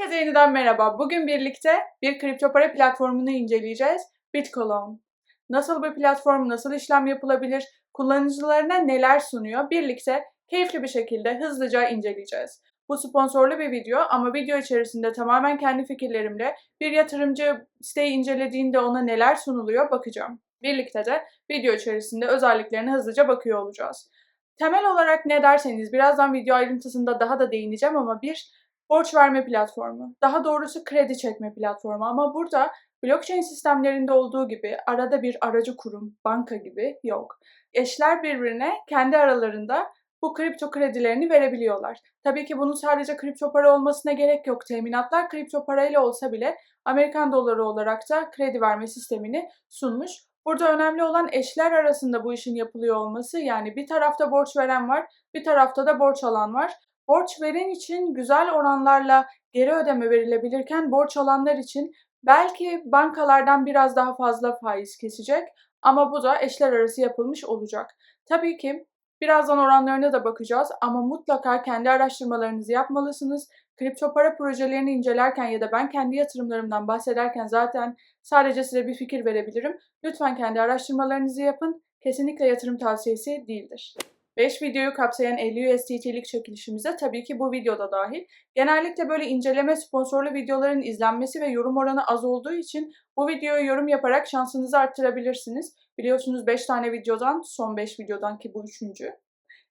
Herkese yeniden merhaba. Bugün birlikte bir kripto para platformunu inceleyeceğiz. Bitcoin. Nasıl bir platform, nasıl işlem yapılabilir, kullanıcılarına neler sunuyor birlikte keyifli bir şekilde hızlıca inceleyeceğiz. Bu sponsorlu bir video ama video içerisinde tamamen kendi fikirlerimle bir yatırımcı siteyi incelediğinde ona neler sunuluyor bakacağım. Birlikte de video içerisinde özelliklerine hızlıca bakıyor olacağız. Temel olarak ne derseniz birazdan video ayrıntısında daha da değineceğim ama bir borç verme platformu. Daha doğrusu kredi çekme platformu ama burada blockchain sistemlerinde olduğu gibi arada bir aracı kurum, banka gibi yok. Eşler birbirine kendi aralarında bu kripto kredilerini verebiliyorlar. Tabii ki bunun sadece kripto para olmasına gerek yok. Teminatlar kripto parayla olsa bile Amerikan doları olarak da kredi verme sistemini sunmuş. Burada önemli olan eşler arasında bu işin yapılıyor olması. Yani bir tarafta borç veren var, bir tarafta da borç alan var. Borç veren için güzel oranlarla geri ödeme verilebilirken borç alanlar için belki bankalardan biraz daha fazla faiz kesecek ama bu da eşler arası yapılmış olacak. Tabii ki birazdan oranlarına da bakacağız ama mutlaka kendi araştırmalarınızı yapmalısınız. Kripto para projelerini incelerken ya da ben kendi yatırımlarımdan bahsederken zaten sadece size bir fikir verebilirim. Lütfen kendi araştırmalarınızı yapın. Kesinlikle yatırım tavsiyesi değildir. 5 videoyu kapsayan 50 USDT'lik çekilişimize tabii ki bu videoda dahil. Genellikle böyle inceleme sponsorlu videoların izlenmesi ve yorum oranı az olduğu için bu videoyu yorum yaparak şansınızı arttırabilirsiniz. Biliyorsunuz 5 tane videodan, son 5 videodan ki bu üçüncü.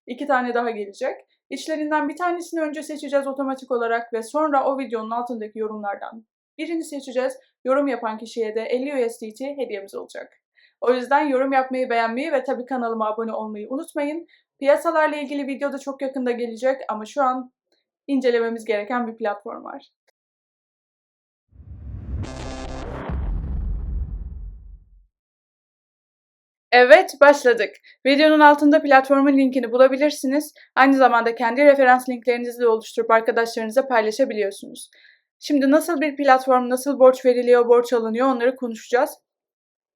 2 tane daha gelecek. İçlerinden bir tanesini önce seçeceğiz otomatik olarak ve sonra o videonun altındaki yorumlardan birini seçeceğiz. Yorum yapan kişiye de 50 USDT hediyemiz olacak. O yüzden yorum yapmayı, beğenmeyi ve tabii kanalıma abone olmayı unutmayın. Piyasalarla ilgili video da çok yakında gelecek ama şu an incelememiz gereken bir platform var. Evet, başladık. Videonun altında platformun linkini bulabilirsiniz. Aynı zamanda kendi referans linklerinizi de oluşturup arkadaşlarınıza paylaşabiliyorsunuz. Şimdi nasıl bir platform, nasıl borç veriliyor, borç alınıyor onları konuşacağız.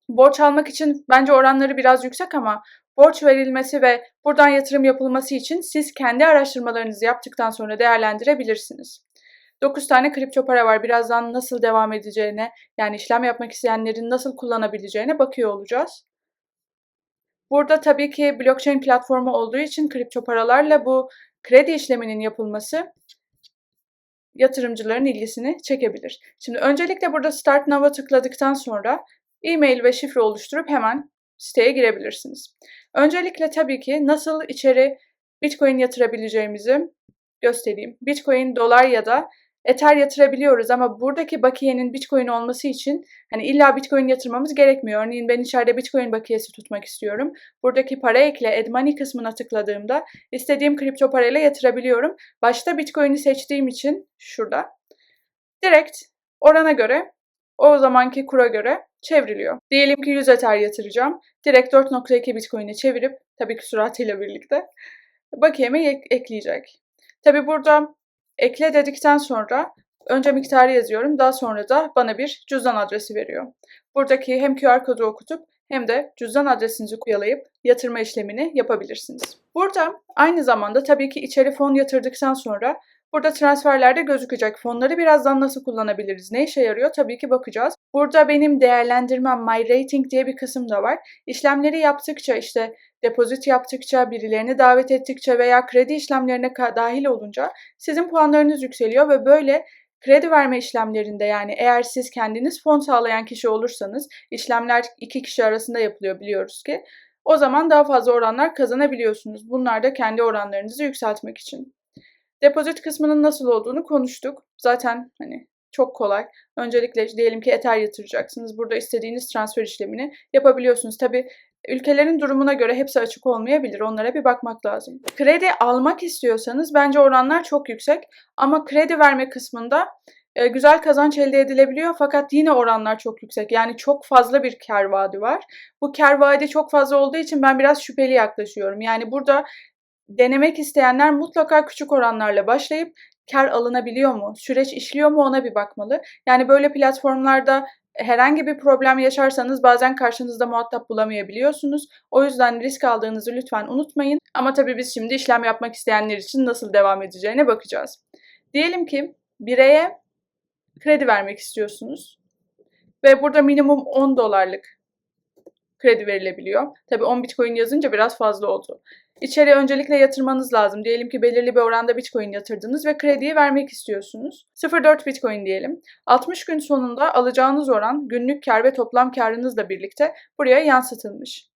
Borç almak için bence oranları biraz yüksek ama borç verilmesi ve buradan yatırım yapılması için siz kendi araştırmalarınızı yaptıktan sonra değerlendirebilirsiniz. 9 tane kripto para var. Birazdan nasıl devam edeceğine, yani işlem yapmak isteyenlerin nasıl kullanabileceğine bakıyor olacağız. Burada tabii ki blockchain platformu olduğu için kripto paralarla bu kredi işleminin yapılması yatırımcıların ilgisini çekebilir. Şimdi öncelikle burada Start Now'a tıkladıktan sonra e-mail ve şifre oluşturup hemen siteye girebilirsiniz. Öncelikle tabii ki nasıl içeri Bitcoin yatırabileceğimizi göstereyim. Bitcoin, dolar ya da Ether yatırabiliyoruz ama buradaki bakiyenin Bitcoin olması için hani illa Bitcoin yatırmamız gerekmiyor. Örneğin ben içeride Bitcoin bakiyesi tutmak istiyorum. Buradaki para ekle Add Money kısmına tıkladığımda istediğim kripto parayla yatırabiliyorum. Başta Bitcoin'i seçtiğim için şurada direkt orana göre o zamanki kura göre çevriliyor. Diyelim ki 100 Ether yatıracağım. Direkt 4.2 Bitcoin'i çevirip tabii ki süratıyla birlikte bakiyeme ek- ekleyecek. Tabii burada ekle dedikten sonra önce miktarı yazıyorum. Daha sonra da bana bir cüzdan adresi veriyor. Buradaki hem QR kodu okutup hem de cüzdan adresinizi kuyalayıp yatırma işlemini yapabilirsiniz. Burada aynı zamanda tabii ki içeri fon yatırdıktan sonra Burada transferlerde gözükecek. Fonları birazdan nasıl kullanabiliriz? Ne işe yarıyor? Tabii ki bakacağız. Burada benim değerlendirmem My Rating diye bir kısım da var. İşlemleri yaptıkça işte depozit yaptıkça, birilerini davet ettikçe veya kredi işlemlerine dahil olunca sizin puanlarınız yükseliyor ve böyle kredi verme işlemlerinde yani eğer siz kendiniz fon sağlayan kişi olursanız işlemler iki kişi arasında yapılıyor biliyoruz ki. O zaman daha fazla oranlar kazanabiliyorsunuz. Bunlar da kendi oranlarınızı yükseltmek için. Depozit kısmının nasıl olduğunu konuştuk. Zaten hani çok kolay. Öncelikle diyelim ki Ether yatıracaksınız. Burada istediğiniz transfer işlemini yapabiliyorsunuz. Tabi ülkelerin durumuna göre hepsi açık olmayabilir. Onlara bir bakmak lazım. Kredi almak istiyorsanız bence oranlar çok yüksek. Ama kredi verme kısmında e, güzel kazanç elde edilebiliyor fakat yine oranlar çok yüksek. Yani çok fazla bir kar var. Bu kar çok fazla olduğu için ben biraz şüpheli yaklaşıyorum. Yani burada denemek isteyenler mutlaka küçük oranlarla başlayıp kar alınabiliyor mu, süreç işliyor mu ona bir bakmalı. Yani böyle platformlarda herhangi bir problem yaşarsanız bazen karşınızda muhatap bulamayabiliyorsunuz. O yüzden risk aldığınızı lütfen unutmayın. Ama tabii biz şimdi işlem yapmak isteyenler için nasıl devam edeceğine bakacağız. Diyelim ki bireye kredi vermek istiyorsunuz. Ve burada minimum 10 dolarlık kredi verilebiliyor. Tabii 10 Bitcoin yazınca biraz fazla oldu. İçeri öncelikle yatırmanız lazım. Diyelim ki belirli bir oranda Bitcoin yatırdınız ve krediyi vermek istiyorsunuz. 0.4 Bitcoin diyelim. 60 gün sonunda alacağınız oran günlük kar ve toplam karınızla birlikte buraya yansıtılmış.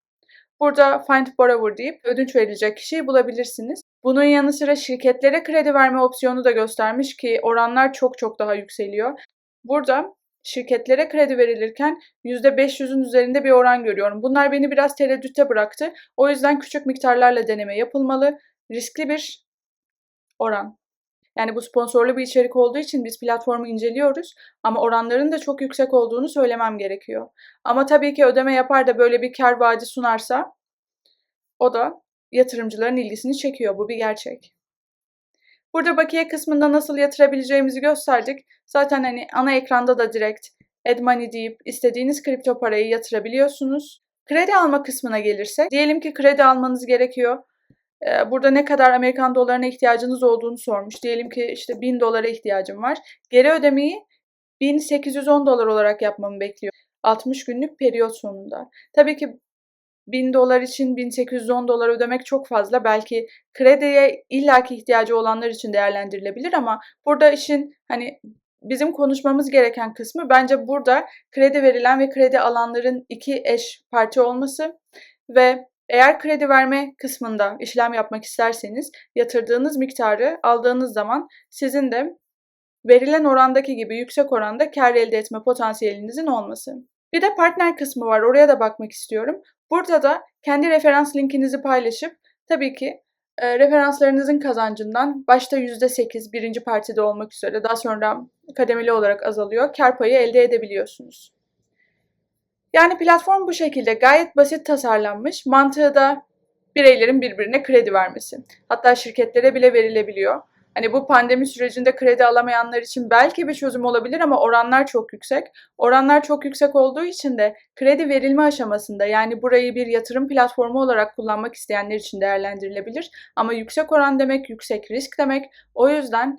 Burada Find Borrower deyip ödünç verilecek kişiyi bulabilirsiniz. Bunun yanı sıra şirketlere kredi verme opsiyonu da göstermiş ki oranlar çok çok daha yükseliyor. Burada şirketlere kredi verilirken %500'ün üzerinde bir oran görüyorum. Bunlar beni biraz tereddütte bıraktı. O yüzden küçük miktarlarla deneme yapılmalı. Riskli bir oran. Yani bu sponsorlu bir içerik olduğu için biz platformu inceliyoruz ama oranların da çok yüksek olduğunu söylemem gerekiyor. Ama tabii ki ödeme yapar da böyle bir kar vaadi sunarsa o da yatırımcıların ilgisini çekiyor. Bu bir gerçek. Burada bakiye kısmında nasıl yatırabileceğimizi gösterdik. Zaten hani ana ekranda da direkt add money deyip istediğiniz kripto parayı yatırabiliyorsunuz. Kredi alma kısmına gelirse, diyelim ki kredi almanız gerekiyor. Ee, burada ne kadar Amerikan dolarına ihtiyacınız olduğunu sormuş. Diyelim ki işte 1000 dolara ihtiyacım var. Geri ödemeyi 1810 dolar olarak yapmamı bekliyor. 60 günlük periyot sonunda. Tabii ki 1000 dolar için 1810 dolar ödemek çok fazla. Belki krediye illaki ihtiyacı olanlar için değerlendirilebilir ama burada işin hani bizim konuşmamız gereken kısmı bence burada kredi verilen ve kredi alanların iki eş parça olması ve eğer kredi verme kısmında işlem yapmak isterseniz yatırdığınız miktarı aldığınız zaman sizin de verilen orandaki gibi yüksek oranda kar elde etme potansiyelinizin olması. Bir de partner kısmı var. Oraya da bakmak istiyorum. Burada da kendi referans linkinizi paylaşıp tabii ki e, referanslarınızın kazancından başta %8 birinci partide olmak üzere daha sonra kademeli olarak azalıyor. Kar payı elde edebiliyorsunuz. Yani platform bu şekilde gayet basit tasarlanmış. Mantığı da bireylerin birbirine kredi vermesi. Hatta şirketlere bile verilebiliyor. Hani bu pandemi sürecinde kredi alamayanlar için belki bir çözüm olabilir ama oranlar çok yüksek. Oranlar çok yüksek olduğu için de kredi verilme aşamasında yani burayı bir yatırım platformu olarak kullanmak isteyenler için değerlendirilebilir. Ama yüksek oran demek yüksek risk demek. O yüzden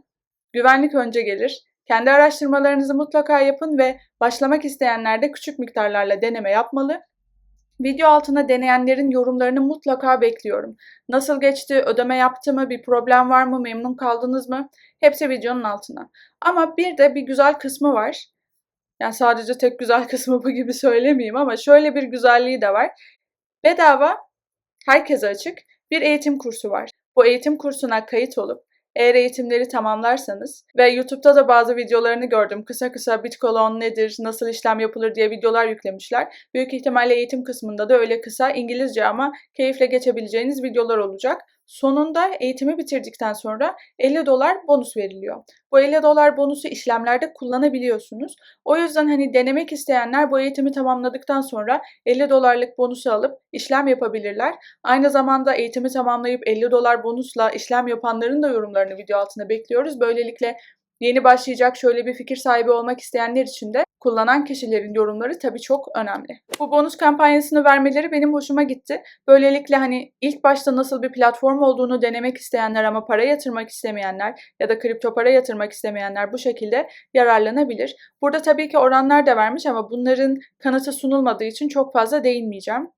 güvenlik önce gelir. Kendi araştırmalarınızı mutlaka yapın ve başlamak isteyenler de küçük miktarlarla deneme yapmalı. Video altına deneyenlerin yorumlarını mutlaka bekliyorum. Nasıl geçti, ödeme yaptı mı, bir problem var mı, memnun kaldınız mı? Hepsi videonun altına. Ama bir de bir güzel kısmı var. Yani sadece tek güzel kısmı bu gibi söylemeyeyim ama şöyle bir güzelliği de var. Bedava, herkese açık bir eğitim kursu var. Bu eğitim kursuna kayıt olup eğer eğitimleri tamamlarsanız ve YouTube'da da bazı videolarını gördüm. Kısa kısa Bitcoin nedir, nasıl işlem yapılır diye videolar yüklemişler. Büyük ihtimalle eğitim kısmında da öyle kısa İngilizce ama keyifle geçebileceğiniz videolar olacak. Sonunda eğitimi bitirdikten sonra 50 dolar bonus veriliyor. Bu 50 dolar bonusu işlemlerde kullanabiliyorsunuz. O yüzden hani denemek isteyenler bu eğitimi tamamladıktan sonra 50 dolarlık bonusu alıp işlem yapabilirler. Aynı zamanda eğitimi tamamlayıp 50 dolar bonusla işlem yapanların da yorumlarını video altında bekliyoruz. Böylelikle Yeni başlayacak şöyle bir fikir sahibi olmak isteyenler için de kullanan kişilerin yorumları tabii çok önemli. Bu bonus kampanyasını vermeleri benim hoşuma gitti. Böylelikle hani ilk başta nasıl bir platform olduğunu denemek isteyenler ama para yatırmak istemeyenler ya da kripto para yatırmak istemeyenler bu şekilde yararlanabilir. Burada tabii ki oranlar da vermiş ama bunların kanıtı sunulmadığı için çok fazla değinmeyeceğim.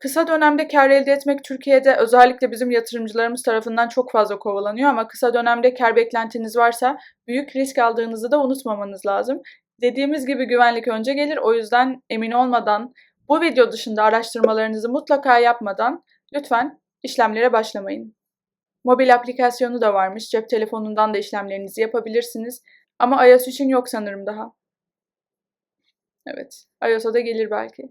Kısa dönemde kar elde etmek Türkiye'de özellikle bizim yatırımcılarımız tarafından çok fazla kovalanıyor ama kısa dönemde kar beklentiniz varsa büyük risk aldığınızı da unutmamanız lazım. Dediğimiz gibi güvenlik önce gelir o yüzden emin olmadan bu video dışında araştırmalarınızı mutlaka yapmadan lütfen işlemlere başlamayın. Mobil aplikasyonu da varmış. Cep telefonundan da işlemlerinizi yapabilirsiniz. Ama iOS için yok sanırım daha. Evet. iOS'a da gelir belki.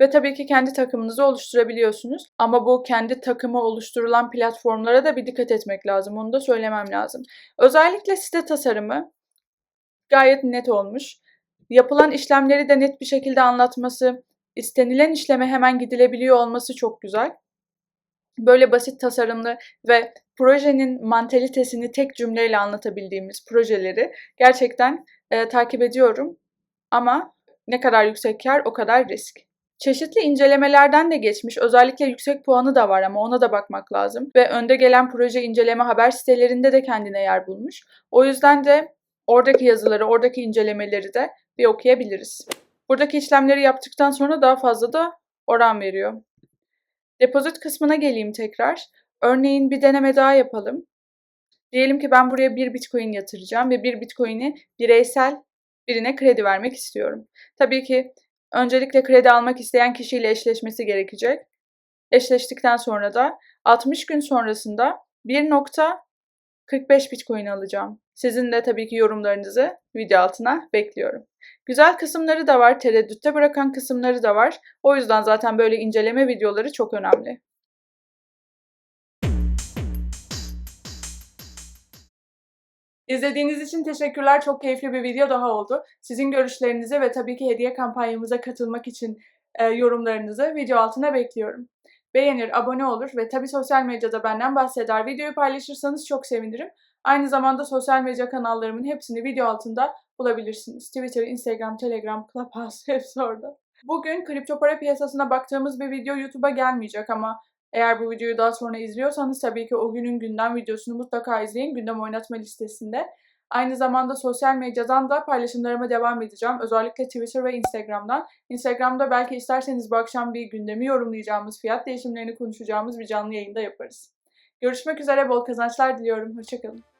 Ve tabii ki kendi takımınızı oluşturabiliyorsunuz. Ama bu kendi takımı oluşturulan platformlara da bir dikkat etmek lazım. Onu da söylemem lazım. Özellikle site tasarımı gayet net olmuş. Yapılan işlemleri de net bir şekilde anlatması, istenilen işleme hemen gidilebiliyor olması çok güzel. Böyle basit tasarımlı ve projenin mantalitesini tek cümleyle anlatabildiğimiz projeleri gerçekten e, takip ediyorum. Ama ne kadar yüksek kar o kadar risk. Çeşitli incelemelerden de geçmiş, özellikle yüksek puanı da var ama ona da bakmak lazım. Ve önde gelen proje inceleme haber sitelerinde de kendine yer bulmuş. O yüzden de oradaki yazıları, oradaki incelemeleri de bir okuyabiliriz. Buradaki işlemleri yaptıktan sonra daha fazla da oran veriyor. Depozit kısmına geleyim tekrar. Örneğin bir deneme daha yapalım. Diyelim ki ben buraya bir bitcoin yatıracağım ve bir bitcoin'i bireysel birine kredi vermek istiyorum. Tabii ki öncelikle kredi almak isteyen kişiyle eşleşmesi gerekecek. Eşleştikten sonra da 60 gün sonrasında 1.45 bitcoin alacağım. Sizin de tabii ki yorumlarınızı video altına bekliyorum. Güzel kısımları da var, tereddütte bırakan kısımları da var. O yüzden zaten böyle inceleme videoları çok önemli. İzlediğiniz için teşekkürler. Çok keyifli bir video daha oldu. Sizin görüşlerinizi ve tabii ki hediye kampanyamıza katılmak için e, yorumlarınızı video altına bekliyorum. Beğenir, abone olur ve tabii sosyal medyada benden bahseder. Videoyu paylaşırsanız çok sevinirim. Aynı zamanda sosyal medya kanallarımın hepsini video altında bulabilirsiniz. Twitter, Instagram, Telegram, Clubhouse hepsi orada. Bugün kripto para piyasasına baktığımız bir video YouTube'a gelmeyecek ama eğer bu videoyu daha sonra izliyorsanız tabii ki o günün gündem videosunu mutlaka izleyin gündem oynatma listesinde. Aynı zamanda sosyal medyadan da paylaşımlarıma devam edeceğim. Özellikle Twitter ve Instagram'dan. Instagram'da belki isterseniz bu akşam bir gündemi yorumlayacağımız, fiyat değişimlerini konuşacağımız bir canlı yayında yaparız. Görüşmek üzere, bol kazançlar diliyorum. Hoşçakalın.